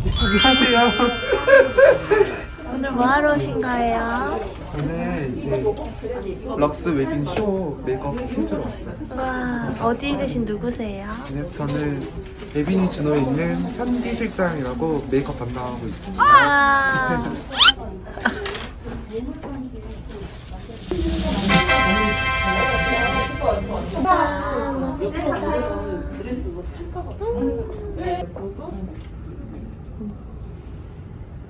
안녕하세요. 오늘 뭐 하러 오신 거예요? 저는 이제 럭스 웨딩 쇼 메이크업 해주러 왔어요. 와, 어디 계신 누구세요? 네, 저는 에비니 준호에 있는 현기 실장이라고 메이크업 담당하고 있습니다. 와. 짠, 너무 예쁘다.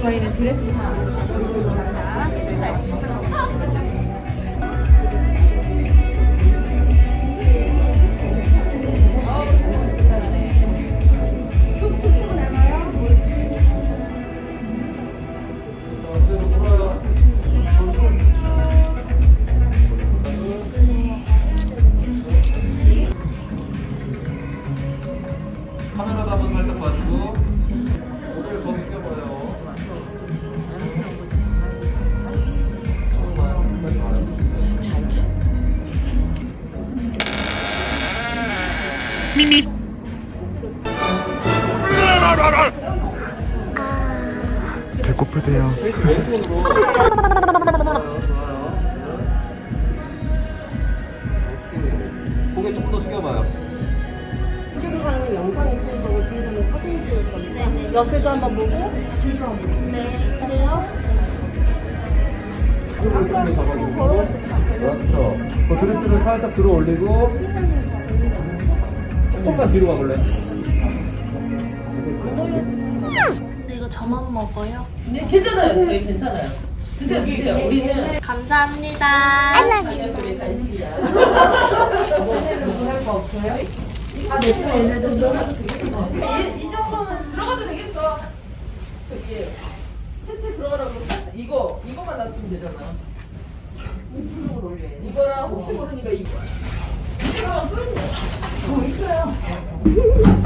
저희는 드레스 하나. 카메라도 배고프대요. 왼손으로. 좋아요, 좋아요. 오케이. 고개 조금 더 숙여봐요. 옆에도 한번 보고 그렇죠. 그 드레스를 살짝 들어 올리고 조금만 뒤로 가볼래? 근데 이거 저만 먹어요? 네, 괜찮아요. 저희 괜찮아요. 드세요, 드세요. 우리는 감사합니다. 그게 간식이야. 이 정도는 들어가도 되겠어. 저기 채채 들어가라고 그러면 이거 이거만 놔두면 되잖아. 이거랑 혹시 모르니까 이거.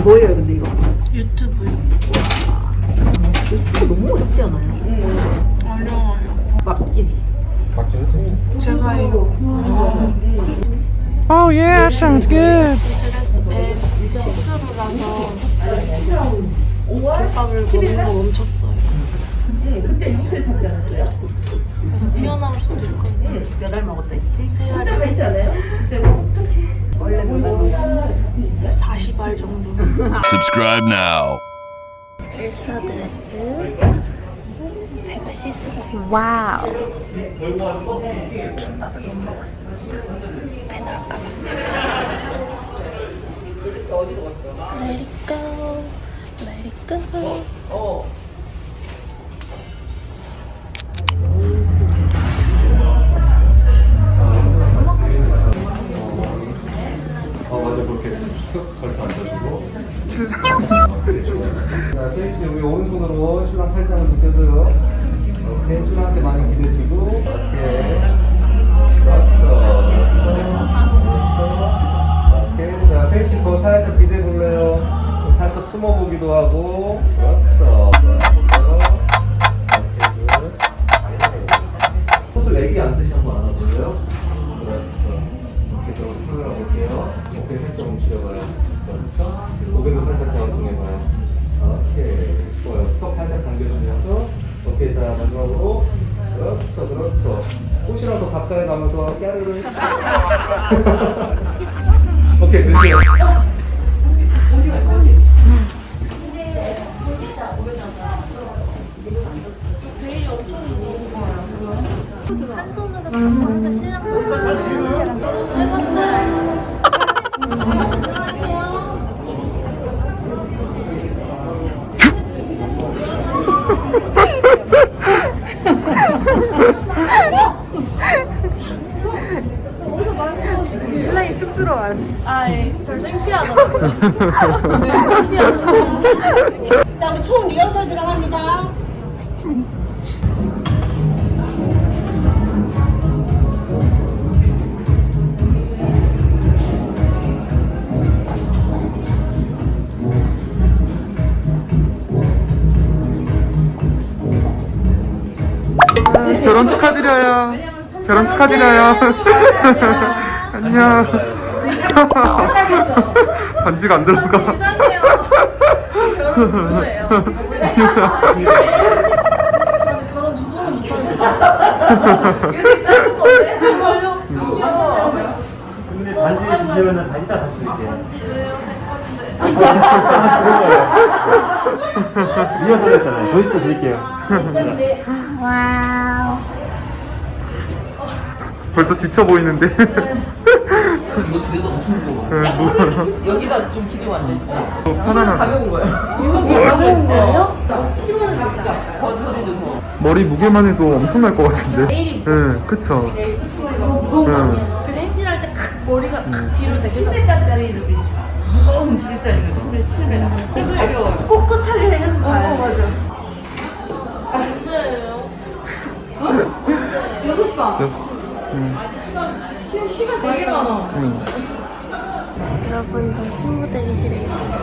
뭐예요 근데 이거? 유튜브요. 이거 너무 어렵지 않아요? 어려워요. 맡기지 제가 이거 Oh yeah, sounds good. 드레스에 시스루라서 김밥을 먹는 거 멈췄어요. 네, 그때 요새 잡지 않았어요? 그래서 튀어나올 수도 있거든요. 몇알 먹었다 했지? 세 혼자 알이 가 있잖아요. 그때 Subscribe now. 엘사 드레스. 배가 시스루. 와우. 김밥을 못 먹었습니다. 배달까봐. 도대체 어디로 갔어? Let it go. Let it go. 어. 어 맞아 그렇게 툭 저렇게 앉아주고 자 세희 씨 우리 오른손으로 신랑 팔짱을 묶여줘요 오케이 신랑한테 많이 기대주고 오케이 그렇죠 마지막으로. 그렇죠 그렇죠. 꽃이랑 더 가까이 가면서 까르르 오케이 됐어요 결혼 축하드려요. 결혼 축하드려요. 안녕. 반지가 안 들어가. 근데 반지 주시면 다 이따 다시 드릴게요 리허설 했잖아요 저희도 드릴게요 와우. 벌써 지쳐 보이는데. 이거 그래서 엄청 무거워. 응, 뭐, 여기다 좀 기대 왔네. 편안하다. 가벼운 거예요. 이거 가벼운 거예요? 키로는 진짜. 버터리도 더. 머리 무게만 해도 엄청날 것 같은데. 응, 그쵸. 응. 그래서 행진할 때 머리가 뒤로 되게 10m짜리도 있어. 무거운 비슷하니까 7m. 가벼워요. 꿋꿋하게 해는 어, 거예요. 맞아. 언제예요? 여섯 시 반. 여섯. 응, 지금 시간 되게 많아. 응. 여러분 저 신부 대기실에 있습니다.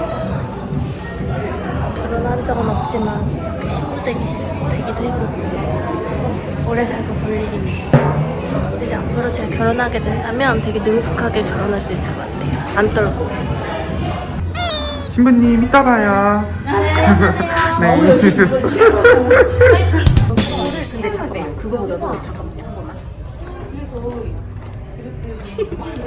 결혼한 적은 없지만 이렇게 신부 대기실에서 대기도 해보고 오래 살고 볼 일이네요. 이제 앞으로 제가 결혼하게 된다면 되게 능숙하게 결혼할 수 있을 것 같아요. 안 떨고. 신부님 이따 봐요. 네. 근데 잠깐 그거보다도 Thank you.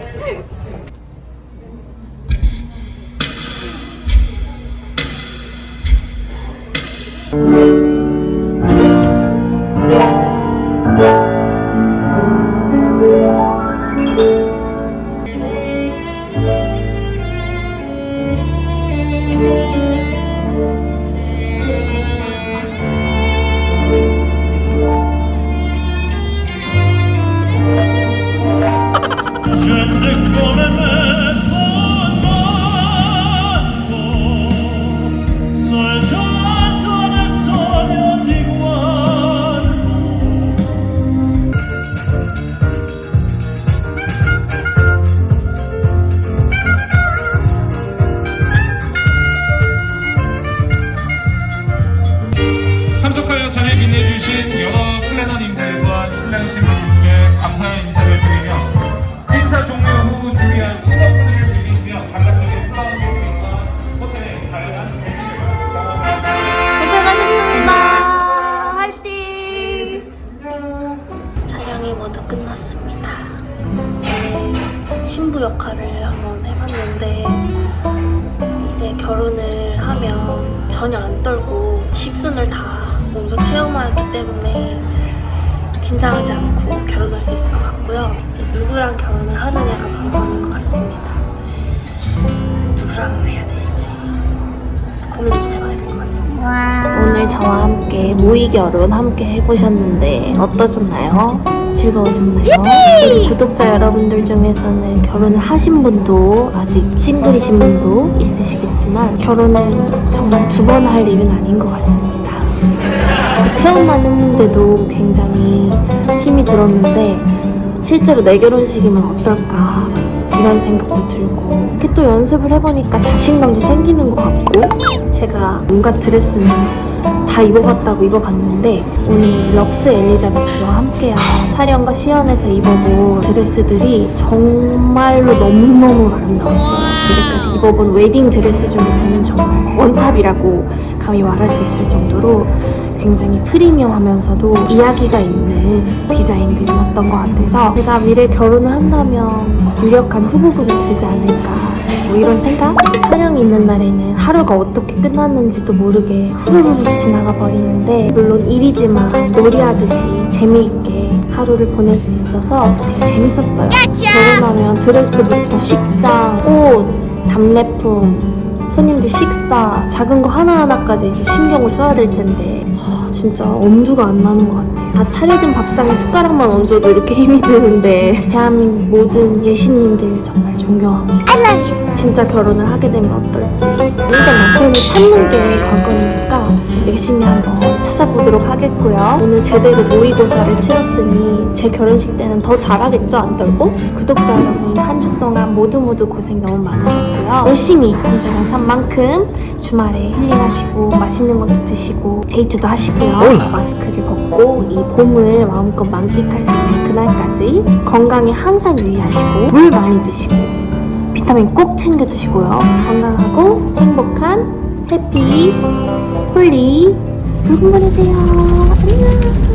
모두 끝났습니다. 신부 역할을 한번 해봤는데 이제 결혼을 하면 전혀 안 떨고 식순을 다 몸소 체험하기 때문에 긴장하지 않고 결혼할 수 있을 것 같고요. 이제 누구랑 결혼을 하느냐가 관건인 것 같습니다. 누구랑 해야 될지 고민을 좀 해봐야 될 것 같습니다. 오늘 저와 함께 모의 결혼 함께 해보셨는데 어떠셨나요? 즐거우셨나요? 우리 구독자 여러분들 중에서는 결혼을 하신 분도 아직 싱글이신 분도 있으시겠지만 결혼은 정말 두 번 할 일은 아닌 것 같습니다. 체험만 했는데도 굉장히 힘이 들었는데 실제로 내 결혼식이면 어떨까 이런 생각도 들고 이렇게 또 연습을 해보니까 자신감도 생기는 것 같고 제가 온갖 드레스는 다 입어봤다고 입어봤는데 오늘 럭스 엘리자베스와 함께한 촬영과 시연에서 입어본 드레스들이 정말로 너무너무 아름다웠어요. 이제까지 입어본 웨딩 드레스 중에서는 정말 원탑이라고 감히 말할 수 있을 정도로 굉장히 프리미엄하면서도 이야기가 있는 디자인들이었던 것 같아서 제가 미래 결혼을 한다면 유력한 후보군에 들지 않을까 뭐 이런 생각? 촬영이 있는 날에는 하루가 어떻게 끝났는지도 모르게 후루룩 지나가 버리는데 물론 일이지만 놀이하듯이 재미있게 하루를 보낼 수 있어서 되게 재밌었어요. 결혼하면 드레스부터 식장, 옷, 답례품, 손님들 식사, 작은 거 하나하나까지 이제 신경을 써야 될 텐데 하, 진짜 엄두가 안 나는 것 같아요. 다 차려진 밥상에 숟가락만 얹어도 이렇게 힘이 드는데 대한민국 모든 예신님들 정말 존경합니다. 진짜 결혼을 하게 되면 어떨지 일단 남편을 찾는 게 관건이니까 열심히 한번 찾아보도록 하겠고요. 오늘 제대로 모의고사를 치렀으니 제 결혼식 때는 더 잘하겠죠? 안 떨고? 구독자 여러분 한 주 동안 모두 모두 고생 너무 많으셨고 요. 열심히 한 주간 산 만큼 주말에 힐링하시고 맛있는 것도 드시고 데이트도 하시고요. 마스크를 벗고 이 봄을 마음껏 만끽할 수 있는 그날까지 건강에 항상 유의하시고 물 많이 드시고 비타민 꼭 챙겨 드시고요. 건강하고 행복한 해피 홀리 불금 보내세요. 안녕.